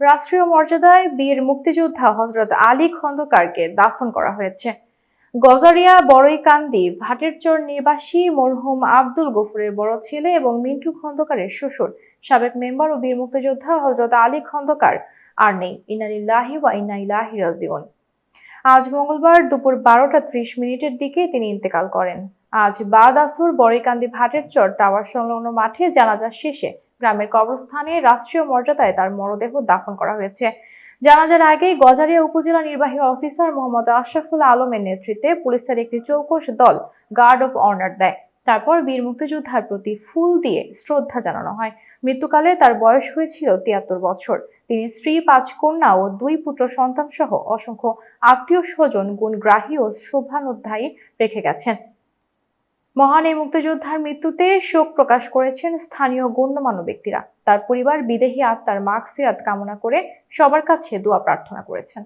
রাষ্ট্রীয় মর্যাদায় বীর মুক্তিযোদ্ধা হজরত আলী খন্দকারকে দাফন করা হয়েছে। গজারিয়া বড়ইকান্দি ভাটেরচর নির্বাসী মরহুম আব্দুল গফুরের বড় ছেলে এবং মিন্টু খন্দকারের শ্বশুর, সাবেক মেম্বার ও বীর মুক্তিযোদ্ধা হজরত আলী খন্দকার আর নেই। ইনালিল্লাহি ওয়া ইন্না ইলাইহি রাজিউন। আজ মঙ্গলবার দুপুর বারোটা ত্রিশ মিনিটের দিকে তিনি ইন্তেকাল করেন। আজ বাদ আসর বড়ইকান্দি ভাটেরচর টাওয়ার সংলগ্ন মাঠে জানাজা শেষে গ্রামের কবরস্থানে রাষ্ট্রীয় মর্যাদায় তার মরদেহ দাফন করা হয়েছে। জানাজার আগেই গজারিয়া উপজেলা নির্বাহী অফিসার মোহাম্মদ আশরাফুল আলমের নেতৃত্বে পুলিশের একটি চৌকস দল গার্ড অফ অনার দেয়। তারপর বীর মুক্তিযোদ্ধার প্রতি ফুল দিয়ে শ্রদ্ধা জানানো হয়। মৃত্যুকালে তার বয়স হয়েছিল তিয়াত্তর বছর। তিনি স্ত্রী, পাঁচ কন্যা ও দুই পুত্র সন্তান সহ অসংখ্য আত্মীয় স্বজন গুণগ্রাহী ও শোভানোধ্যায়ী রেখে গেছেন। মহান এই মুক্তিযোদ্ধার মৃত্যুতে শোক প্রকাশ করেছেন স্থানীয় গণ্যমান্য ব্যক্তিরা। তার পরিবার, বিদেহী আত্মার মাগ ফিরাত কামনা করে সবার কাছে দোয়া প্রার্থনা করেছেন।